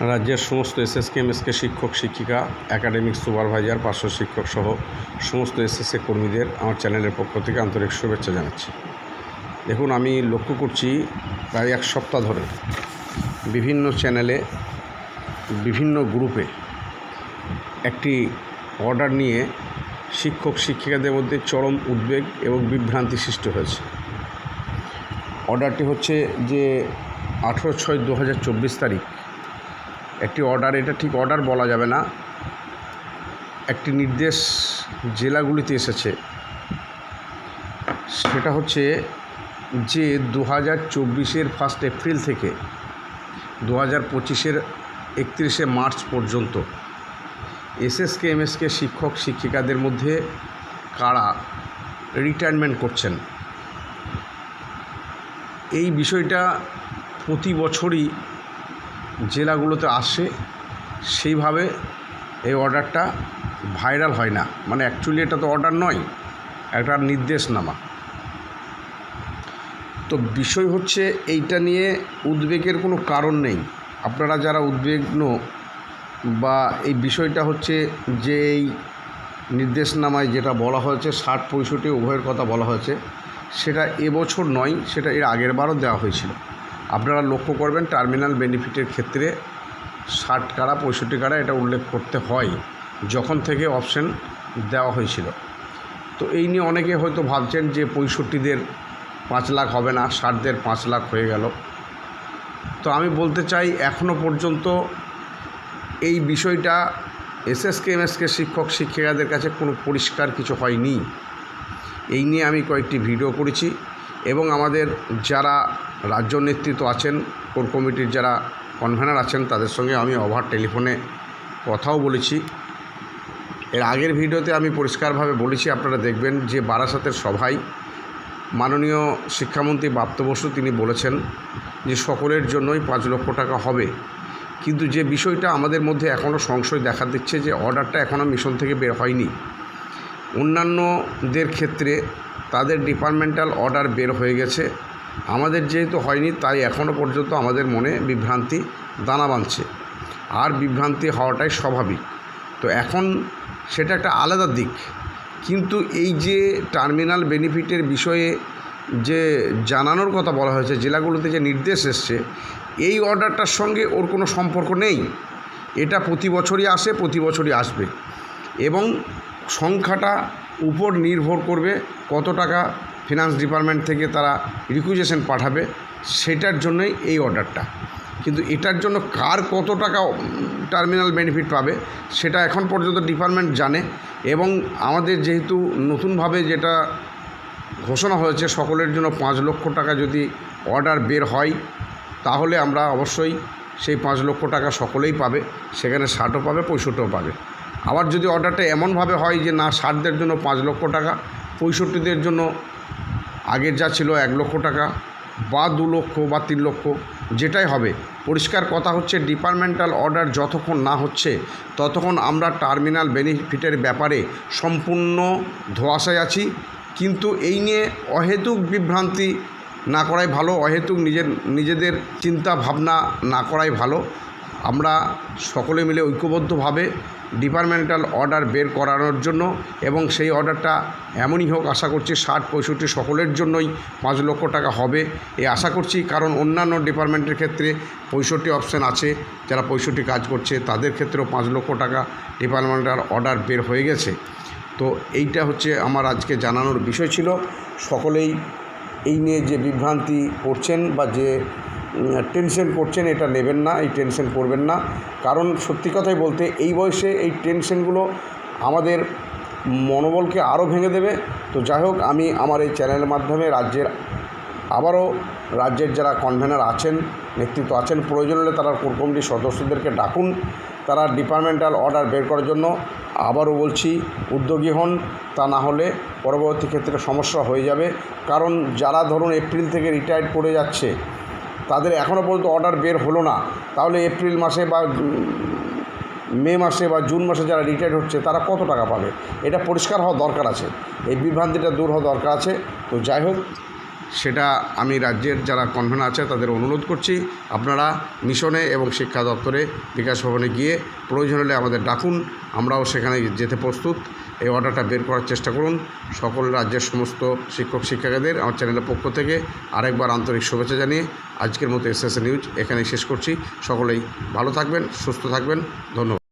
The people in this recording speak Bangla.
রাজ্যের সমস্ত এসএসকে, এমএসকে শিক্ষক, শিক্ষিকা একাডেমিক সুপারভাইজার পার্শ্ব শিক্ষক সহ সমস্ত এসএসএ কর্মীদের আমার চ্যানেলের পক্ষ থেকে আন্তরিক শুভেচ্ছা জানাচ্ছি। দেখুন, আমি লক্ষ্য করছি প্রায় এক সপ্তাহ ধরে বিভিন্ন চ্যানেলে, বিভিন্ন গ্রুপে একটি অর্ডার নিয়ে শিক্ষক, শিক্ষিকাদের মধ্যে চরম উদ্বেগ এবং বিভ্রান্তি সৃষ্টি হয়েছে। অর্ডারটি হচ্ছে যে আঠেরো ছয় দু তারিখ একটি অর্ডার এটা ঠিক অর্ডার বলা যাবে না। একটি নির্দেশ জেলাগুলিতে এসেছে। সেটা হচ্ছে যে দু হাজার চব্বিশের ফার্স্ট এপ্রিল থেকে দু হাজার পঁচিশের একত্রিশে মার্চ পর্যন্ত এসএসকে, এমএসকে শিক্ষক, শিক্ষিকাদের মধ্যে কারা রিটায়ারমেন্ট করছেন? এই বিষয়টা প্রতি বছরই জেলাগুলোতে আসে, সেইভাবে এই অর্ডারটা ভাইরাল হয় না। মানে অ্যাকচুয়ালি এটা তো অর্ডার নয়, একটা নির্দেশনামা। তো বিষয় হচ্ছে এইটা নিয়ে উদ্বেগের কোনো কারণ নেই। আপনারা যারা উদ্বিগ্ন বা এই বিষয়টা হচ্ছে যে এই নির্দেশনামায় যেটা বলা হয়েছে, ষাট পঁয়ষট্টি উভয়ের কথা বলা হয়েছে, সেটা এবছর নয়, সেটা এর আগের বারও দেওয়া হয়েছিল। আপনারা লক্ষ্য করবেন টার্মিনাল বেনিফিটের ক্ষেত্রে ষাট কারা পঁয়ষট্টি কারা এটা উল্লেখ করতে হয়, যখন থেকে অপশন দেওয়া হয়েছিল। তো এই নিয়ে অনেকে হয়তো ভাবছেন যে পঁয়ষট্টিদের পাঁচ লাখ হবে না, ষাটদের পাঁচ লাখ হয়ে গেল। তো আমি বলতে চাই এখনও পর্যন্ত এই বিষয়টা এসএসকে, এমএসকে শিক্ষক, শিক্ষিকাদের কাছে কোনো পরিষ্কার কিছু হয়নি। এই নিয়ে আমি কয়েকটি ভিডিও করেছি এবং আমাদের যারা রাজ্য নেতৃত্ব আছেন, কোর কমিটির যারা কনভেনার আছেন, তাদের সঙ্গে আমি ওভার টেলিফোনে কথাও বলেছি। এর আগের ভিডিওতে আমি পরিষ্কারভাবে বলেছি, আপনারা দেখবেন যে বারাসাতের সভায় মাননীয় শিক্ষামন্ত্রী বাপ্ত বসু তিনি বলেছেন যে সকলের জন্যই পাঁচ লক্ষ টাকা হবে। কিন্তু যে বিষয়টা আমাদের মধ্যে এখনও সংশয় দেখা দিচ্ছে যে অর্ডারটা এখনও মিশন থেকে বের হয়নি। অন্যান্যদের ক্ষেত্রে তাদের ডিপার্টমেন্টাল অর্ডার বের হয়ে গেছে। আমাদের যেহেতু হয়নি, তাই এখনও পর্যন্ত আমাদের মনে বিভ্রান্তি, দানা বাঁধছে। আর বিভ্রান্তি হওয়াটাই স্বাভাবিক। তো এখন সেটা একটা আলাদা দিক। কিন্তু এই যে টার্মিনাল বেনিফিটের বিষয়ে যে জানানোর কথা বলা হয়েছে, জেলাগুলোতে যে নির্দেশ এসছে, এই অর্ডারটার সঙ্গে ওর কোনো সম্পর্ক নেই। এটা প্রতি বছরই আসে, প্রতি বছরই আসবে। এবং সংখ্যাটা উপর নির্ভর করবে কত টাকা ফিনান্স ডিপার্টমেন্ট থেকে তারা রিকুইজেশন পাঠাবে, সেটার জন্যই এই অর্ডারটা কিন্তু এটার জন্য কার কত টাকা টার্মিনাল বেনিফিট পাবে, সেটা এখন পর্যন্ত ডিপার্টমেন্ট জানে এবং আমাদের যেহেতু নতুনভাবে যেটা ঘোষণা হয়েছে, সকলের জন্য পাঁচ লক্ষ টাকা যদি অর্ডার বের হয়, তাহলে আমরা অবশ্যই সেই পাঁচ লক্ষ টাকা সকলেই পাবে, সেখানে ষাটও পাবে, পঁয়ষট্টিও পাবে। আবার যদি অর্ডারটা এমনভাবে হয় যে না, ষাটদের জন্য পাঁচ লক্ষ টাকা, পঁয়ষট্টিদের জন্য আগের যা ছিল এক লক্ষ টাকা, বা দু লক্ষ বা তিন লক্ষ, যেটাই হবে। পরিষ্কার কথা হচ্ছে ডিপার্টমেন্টাল অর্ডার যতক্ষণ না হচ্ছে, ততক্ষণ আমরা টার্মিনাল বেনিফিটের ব্যাপারে সম্পূর্ণ ধোয়াশায় আছি। কিন্তু এই নিয়ে অহেতুক বিভ্রান্তি না করাই ভালো, অহেতুক নিজের, নিজেদের চিন্তা ভাবনা না করাই ভালো। আমরা সকলে মিলে ঐক্যবদ্ধভাবে ডিপার্টমেন্টাল অর্ডার বের করানোর জন্য এবং সেই অর্ডারটা এমনই হোক, আশা করছি ষাট পঁয়ষট্টি সকলের জন্যই পাঁচ লক্ষ টাকা হবে। এ আশা করছি কারণ অন্যান্য ডিপার্টমেন্টের ক্ষেত্রে পঁয়ষট্টি অপশান আছে, যারা পঁয়ষট্টি কাজ করছে তাদের ক্ষেত্রেও পাঁচ লক্ষ টাকা ডিপার্টমেন্টাল অর্ডার বের হয়ে গেছে। তো এইটা হচ্ছে আমার আজকে জানানোর বিষয় ছিল। সকলেই এই নিয়ে যে বিভ্রান্তি করছেন বা যে টেনশন করছেন, এটা নেবেন না, এই টেনশন করবেন না। কারণ সত্যি কথাই বলতে, এই বয়সে এই টেনশনগুলো আমাদের মনোবলকে আরও ভেঙে দেবে। তো যাই হোক, আমি আমার এই চ্যানেলের মাধ্যমে রাজ্যের, আবারও রাজ্যের যারা কনভেনার আছেন, নেতৃত্ব আছেন, প্রয়োজন হলে তারা কোর কমিটির সদস্যদেরকে ডাকুন। তারা ডিপার্টমেন্টাল অর্ডার বের করার জন্য আবারও বলছি, উদ্যোগী হন, তা না হলে পরবর্তী ক্ষেত্রে সমস্যা হয়ে যাবে। কারণ যারা ধরুন এপ্রিল থেকে রিটায়ার্ড করে যাচ্ছে তাদের এখনও পর্যন্ত অর্ডার বের হলো না। তাহলে এপ্রিল মাসে বা মে মাসে বা জুন মাসে যারা রিটায়ার্ড হচ্ছে, তারা কত টাকা পাবে? এটা পরিষ্কার হওয়া দরকার আছে। এই বিভ্রান্তিটা দূর হওয়া দরকার আছে। তো যাই হোক, সেটা আমি রাজ্যের যারা কনভেনার আছে, তাদের অনুরোধ করছি, আপনারা মিশনে এবং শিক্ষা দপ্তরে বিকাশ ভবনে গিয়ে প্রয়োজন হলে আমাদের ডাকুন। আমরাও সেখানে যেতে প্রস্তুত। এই অর্ডারটা বের করার চেষ্টা করুন। সকল রাজ্যের সমস্ত শিক্ষক, শিক্ষিকাদের আমার চ্যানেলের পক্ষ থেকে আরেকবার আন্তরিক শুভেচ্ছা জানিয়ে আজকের মতো এস এস নিউজ এখানেই শেষ করছি। সকলেই ভালো থাকবেন, সুস্থ থাকবেন। ধন্যবাদ।